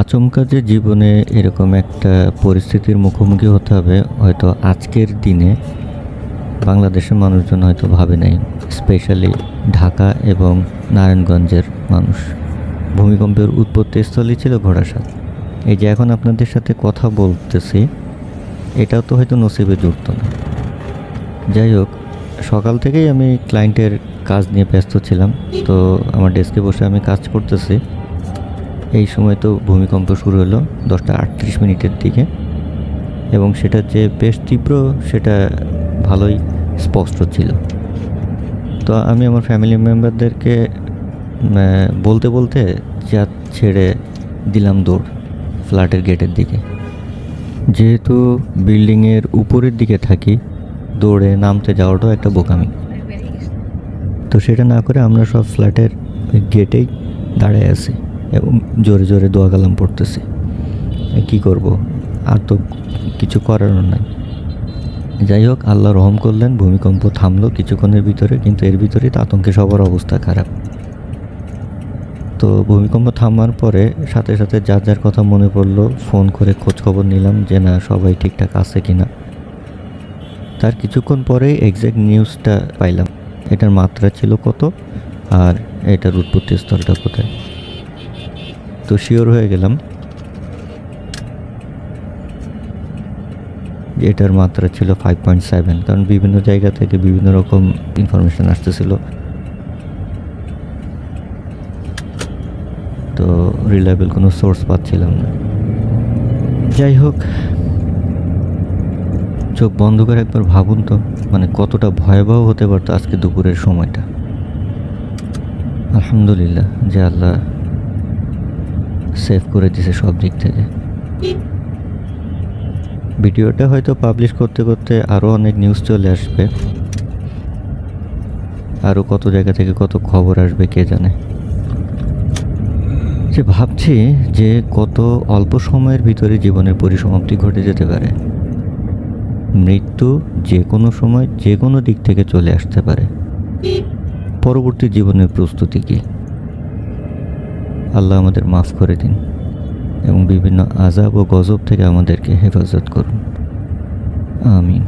আচমকা যে জীবনে এরকম একটা পরিস্থিতির মুখোমুখি হতে হবে, হয়তো আজকের দিনে বাংলাদেশের মানুষজন হয়তো ভাবে নাই, স্পেশালি ঢাকা এবং নারায়ণগঞ্জের মানুষ। ভূমিকম্পের উৎপত্তিস্থলই ছিল ঘোড়াশাল এই যে এখন আপনাদের সাথে কথা বলতেছি, এটাও তো হয়তো নসিবে জুড়তো না। যাই হোক সকাল থেকেই আমি ক্লায়েন্টের কাজ নিয়ে ব্যস্ত ছিলাম। তো আমার ডেস্কে বসে আমি কাজ করতেছি। এই সময় তো ভূমিকম্প শুরু হলো দশটা আটত্রিশ মিনিটের দিকে। এবং সেটা যে বেশ তীব্র, সেটা ভালোই স্পষ্ট ছিল। তো আমি আমার ফ্যামিলি মেম্বারদেরকে বলতে বলতে যা ছেড়ে দিলাম দৌড় ফ্ল্যাটের গেটের দিকে। যেহেতু বিল্ডিংয়ের উপরের দিকে থাকি দৌড়ে নামতে যাওয়াটাও একটা বোকামি। তো সেটা না করে আমরা সব ফ্ল্যাটের গেটেই দাঁড়ায় আছি এবং জোরে জোরে দোয়া কালাম পড়তেছি। কী করব? আর তো কিছু করারও নাই। যাই হোক, আল্লাহ রহম করলেন, ভূমিকম্প থামলো কিছুক্ষণের ভিতরে, কিন্তু এর ভিতরেই তো আতঙ্কে সবার অবস্থা খারাপ। তো ভূমিকম্প থামার পরে সাথে সাথে যার যার কথা মনে পড়ল, ফোন করে খোঁজ খবর নিলাম যে না, সবাই ঠিকঠাক আছে কিনা। তার কিছুক্ষণ পরেই এক্স্যাক্ট নিউজটা পাইলাম। এটার মাত্রা ছিল কত? আর এটার উৎপত্তি স্থলটা কোথায়? তো শিওর হয়ে গেলাম। এটার মাত্রা ছিল ফাইভ পয়েন্ট সেভেন কারণ বিভিন্ন জায়গা থেকে বিভিন্ন রকম ইনফরমেশন আসতেছিল। তো রিলায়েবল কোনো সোর্স পাচ্ছিলাম না। যাই হোক চোখ বন্ধ করে একবার ভাবুন তো মানে কতটা ভয়াবহ হতে পারতো আজকে দুপুরের সময়টা। আলহামদুলিল্লাহ যে আল্লাহ সেভ করে দিছে সব দিক থেকে। ভিডিওটা হয়তো পাবলিশ করতে করতে আরও অনেক নিউজ চলে আসবে। আরও কত জায়গা থেকে কত খবর আসবে কে জানে। যে ভাবছি যে কত অল্প সময়ের ভিতরে জীবনের পরিসমাপ্তি ঘটে যেতে পারে। মৃত্যু যে কোনো সময় যে কোনো দিক থেকে চলে আসতে পারে। পরবর্তী জীবনের প্রস্তুতি কী? আল্লাহ আমাদের মাফ করে দিন এবং বিভিন্ন আজাব ও গজব থেকে আমাদেরকে হেফাজত করুন। আমিন।